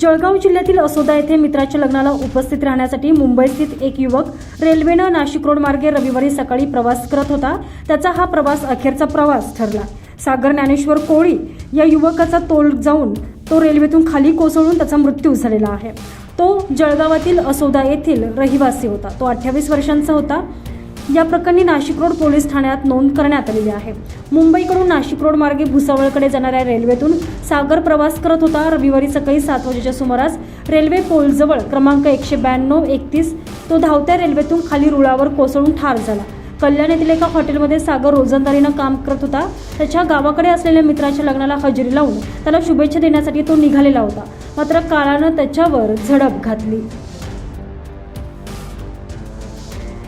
जळगाव जिल्ह्यातील असोदा येथे मित्राच्या लग्नाला उपस्थित राहण्यासाठी मुंबईस्थित एक युवक रेल्वेनं नाशिक रोड मार्गे रविवारी सकाळी प्रवास करत होता. त्याचा हा प्रवास अखेरचा प्रवास ठरला. सागर ज्ञानेश्वर कोळी या युवकाचा तोल जाऊन तो रेल्वेतून खाली कोसळून त्याचा मृत्यू झालेला आहे. तो जळगावातील असोदा येथील रहिवासी होता. तो अठ्ठावीस वर्षांचा होता. या प्रकरणी नाशिक रोड पोलीस ठाण्यात नोंद करण्यात आलेली आहे. मुंबईकडून नाशिक रोड मार्गे भुसावळकडे जाणाऱ्या रेल्वेतून सागर प्रवास करत होता. रविवारी सकाळी सात वाजेच्या सुमारास रेल्वे पोलजवळ क्रमांक एकशे ब्याण्णव एकतीस तो धावत्या रेल्वेतून खाली रुळावर कोसळून ठार झाला. कल्याण येथील एका हॉटेलमध्ये सागर रोजंदारीनं काम करत होता. त्याच्या गावाकडे असलेल्या मित्राच्या लग्नाला हजेरी लावून त्याला शुभेच्छा देण्यासाठी तो निघालेला होता. मात्र काळानं त्याच्यावर झडप घातली.